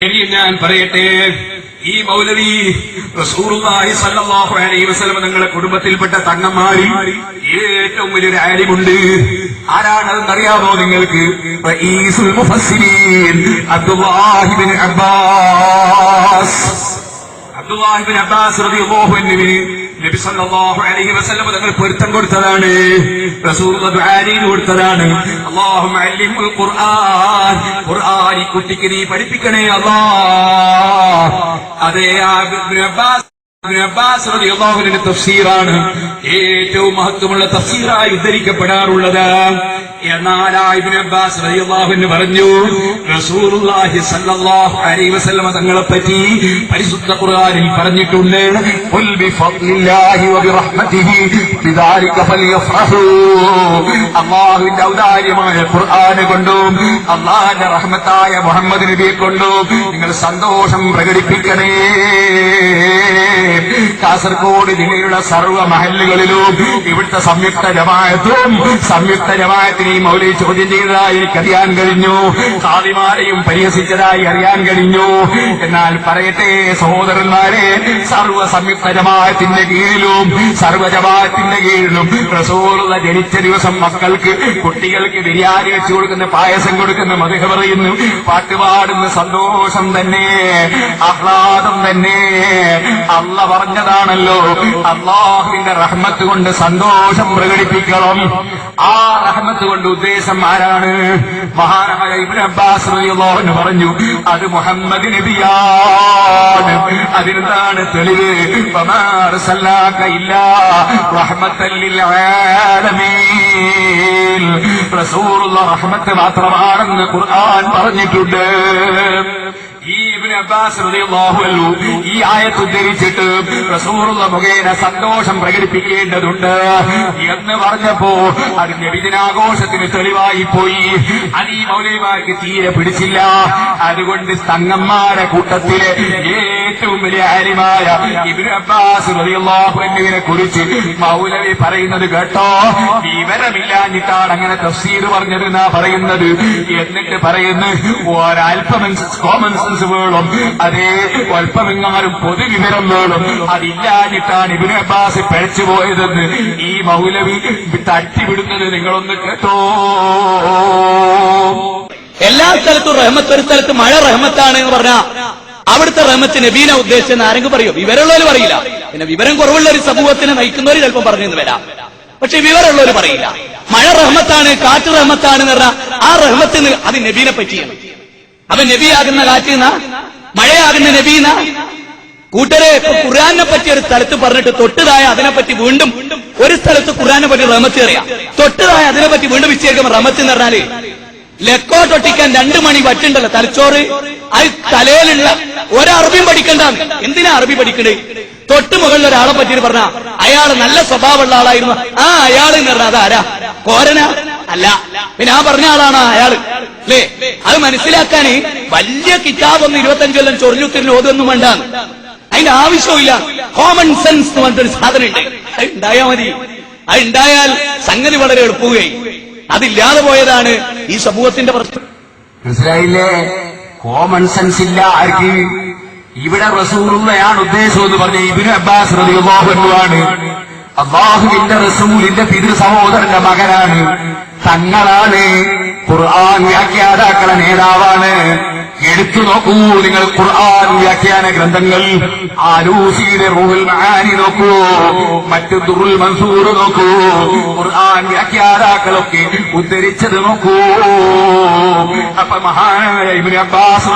ഞാൻ പറയട്ടെ. ഈ മൗലവി റസൂലുള്ളാഹി സല്ലല്ലാഹു അലൈഹി വസല്ലം നിങ്ങളുടെ കുടുംബത്തിൽപ്പെട്ട തങ്ങന്മാരിൽ ഏറ്റവും വലിയൊരു ആലിമുണ്ട്. ആരാണെന്ന് അറിയാമോ നിങ്ങൾക്ക്? റഈസുൽ മുഫസ്സിരീൻ Abdullahi bin Abbas. Abdullahi bin Abbas റളിയല്ലാഹു അൻഹുവിന് നബി സല്ലല്ലാഹു അലൈഹി വസല്ലം തങ്ങൾ പൊരുത്തം കൊടുത്തതാണ്. റസൂൽ ദുആരീന് കൊടുത്തതാണ്. അല്ലാഹുമ്മ അല്ലിമുൽ ഖുർആൻ. ഖുർആൻ കുട്ടിക്ക് നീ പഠിപ്പിക്കണേ അല്ലാഹ്. അതേ ആ അബ്ബാസ് തഫ്സീറാണ് ഏറ്റവും മഹത്വമുള്ള തഫ്സീറായി ഉദ്ധരിക്കപ്പെടാറുള്ളത്. എന്നാൽ അബ്ബാസ് പറഞ്ഞു റസൂലുള്ളാഹി സല്ലല്ലാഹു അലൈഹി തങ്ങളെ പറ്റി പരിശുദ്ധ ഖുർആനിൽ പറഞ്ഞിട്ടുണ്ട് ഖുൽ ഔദാര്യമായ ഖുർആൻ കൊണ്ടും അല്ലാഹുവിന്റെ റഹ്മത്തായ മുഹമ്മദ് നബിയെ കൊണ്ടും നിങ്ങൾ സന്തോഷം പ്രകടിപ്പിക്കണേ. കാസർഗോഡ് ജില്ലയിലുള്ള സർവ മഹല്ലുകളിലും ഇവിടുത്തെ സംയുക്ത ജമായത്തും സംയുക്ത ജമായത്തിനെയും മൗലി ചോദ്യം ചെയ്തതായി എനിക്കറിയാൻ കഴിഞ്ഞു. സാദിമാരെയും പരിഹസിച്ചതായി അറിയാൻ കഴിഞ്ഞു. എന്നാൽ പറയട്ടെ സഹോദരന്മാരെ സർവ സംയുക്ത ജമായത്തിന്റെ കീഴിലും സർവ ജമായത്തിന്റെ കീഴിലും റസൂലുള്ള ജനിച്ച ദിവസം മക്കൾക്ക് കുട്ടികൾക്ക് ബിരിയാണി വെച്ചു കൊടുക്കുന്ന പായസം കൊടുക്കുന്ന മധുഹ പറയുന്നു. പാട്ടുപാടുന്ന സന്തോഷം തന്നെ ആഹ്ലാദം തന്നെ. അല്ല പറഞ്ഞതാണല്ലോ. അള്ളാഹുവിന്റെ റഹ്മത്ത് കൊണ്ട് സന്തോഷം പ്രകടിപ്പിക്കണം. ആ റഹ്മത്ത് കൊണ്ട് ഉദ്ദേശം ആരാണ്? മഹാനായ ഇബ്നു അബ്ബാസ് പറഞ്ഞു അത് മുഹമ്മദ് നബിയാണ്. അതിനെന്താണ് തെളിവ്? വമാ ആലമീൻ റഹ്മത്ത് മാത്രമാണെന്ന് ഖുർആൻ പറഞ്ഞിട്ടുണ്ട്. ഈ ആയത്ത് ഉദ്ധരിച്ചിട്ട് മുഖേന സന്തോഷം പ്രകടിപ്പിക്കേണ്ടതുണ്ട് എന്ന് പറഞ്ഞപ്പോ അത് നബിദിനാഘോഷത്തിന് തെളിവായി പോയി. അത് ഈ മൗലവിമാർക്ക് തീരെ പിടിച്ചില്ല. അതുകൊണ്ട് തങ്ങന്മാരെ കൂട്ടത്തിലെ ഏറ്റവും വലിയ ആര്യമായ ഇബ്നു അബ്ബാസ് റളിയല്ലാഹു കുറിച്ച് മൗലവി പറയുന്നത് കേട്ടോ? വിവരമില്ലാഞ്ഞിട്ടാണ് അങ്ങനെ തഫ്സീർ പറഞ്ഞത് എന്നാ പറയുന്നത്. എന്നിട്ട് പറയുന്നു ഒരല്പം കോമൺ സെൻസ് വേണം. അതേ അല്പമെങ്ങാനും പൊതുവിവരം വേണം അതില്ലാഞ്ഞിട്ടാണ് ഇബിന് അബ്ബാസ് പഴച്ചു പോയതെന്ന് ഈ മൗലവി തട്ടിവിടുന്നത് നിങ്ങളൊന്ന് കേട്ടോ. എല്ലാ സ്ഥലത്തും റഹ്മത്ത് ഒരു സ്ഥലത്ത് മഴ റഹ്മത്താണ് എന്ന് പറഞ്ഞാ അവിടുത്തെ റഹ്മത്ത് നബീന ഉദ്ദേശിച്ചെന്ന് ആരെങ്കിലും പറയോ? വിവരമുള്ളവർ പറയില്ല. പിന്നെ വിവരം കുറവുള്ള ഒരു സമൂഹത്തിനെ നയിക്കുന്നവർ ചിലപ്പോൾ പറഞ്ഞെന്ന് വരാം. പക്ഷെ വിവരമുള്ളവർ പറയില്ല. മഴ റഹ്മത്താണ് കാറ്റ് റഹ്മത്താണ് എന്ന് പറഞ്ഞാൽ ആ റഹ്മത്തിന് അത് നബീനെ പറ്റിയാണ്. അവൻ നബിയാകുന്ന കാറ്റിന്ന മഴയാകുന്ന നബീന. കൂട്ടരെ ഇപ്പൊ പറ്റി ഒരു സ്ഥലത്ത് പറഞ്ഞിട്ട് തൊട്ടതായ അതിനെപ്പറ്റി വീണ്ടും ഒരു സ്ഥലത്ത് ഖുർആനെ പറ്റി റമത്ത് അറിയാം. തൊട്ടതായ അതിനെപ്പറ്റി വീണ്ടും വിശേഷിക്കുമ്പോൾ റമത്ത് എന്ന് പറഞ്ഞാൽ ലക്കോ തൊട്ടിക്കാൻ രണ്ടു മണി വറ്റുണ്ടല്ലോ തലച്ചോറ്. അത് തലയിലുള്ള ഒരറബിയും പഠിക്കണ്ടാന്ന്. എന്തിനാ അറബി പഠിക്കണേ? തൊട്ട് മുകളിൽ ഒരാളെ പറ്റി പറഞ്ഞ അയാൾ നല്ല സ്വഭാവമുള്ള ആളായിരുന്നു. ആ അയാൾ എന്ന് പറഞ്ഞാൽ അതാരാ? കോരന? അല്ല പിന്നെ ആ പറഞ്ഞ ആളാണ് അയാൾ അല്ലേ അത് മനസ്സിലാക്കാന് വലിയ കിതാബൊന്നും ഇരുപത്തഞ്ചു കൊല്ലം ചൊറിഞ്ഞുത്തിന് ഓതൊന്നും വേണ്ടാന്ന്. അതിന്റെ ആവശ്യമില്ല കോമൺ സെൻസ് എന്ന് പറഞ്ഞിട്ടൊരു സാധനം ഉണ്ട് അത് ഉണ്ടായാൽ മതി. അത് ഉണ്ടായാൽ സംഗതി വളരെ എളുപ്പവുകയായി അതില്ലാതെ പോയതാണ് ഈ സമൂഹത്തിന്റെ പ്രശ്നം. മനസ്സിലായില്ലേ? കോമൺ സെൻസ് ഇല്ല ആർക്ക്? ഇവിടെ റസൂറുള്ളയാണ് ഉദ്ദേശം എന്ന് പറഞ്ഞ ഇബിന് അബ്ബാസ് ആണ്. അള്ളാഹുവിന്റെ റസൂലിന്റെ പിതൃ സഹോദരന്റെ മകനാണ്. തങ്ങളാണ് ഖുർആൻ വ്യാഖ്യാതാക്കളെ നേതാവാണ്. എടുത്തു നോക്കൂ നിങ്ങൾ ഖുർആൻ വ്യാഖ്യാന ഗ്രന്ഥങ്ങൾ. ആലൂസിയുടെ റൂഹുൽ മഹാനി നോക്കൂ മറ്റ് ദുറുൽ മൻസൂർ നോക്കൂ ഖുർആൻ വ്യാഖ്യാതാക്കളൊക്കെ ഉദ്ധരിച്ചത് നോക്കൂ. അപ്പൊ മഹാനായ ഇബ്നു അബ്ബാസ്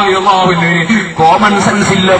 കോമൺ സെൻസ് ഇല്ല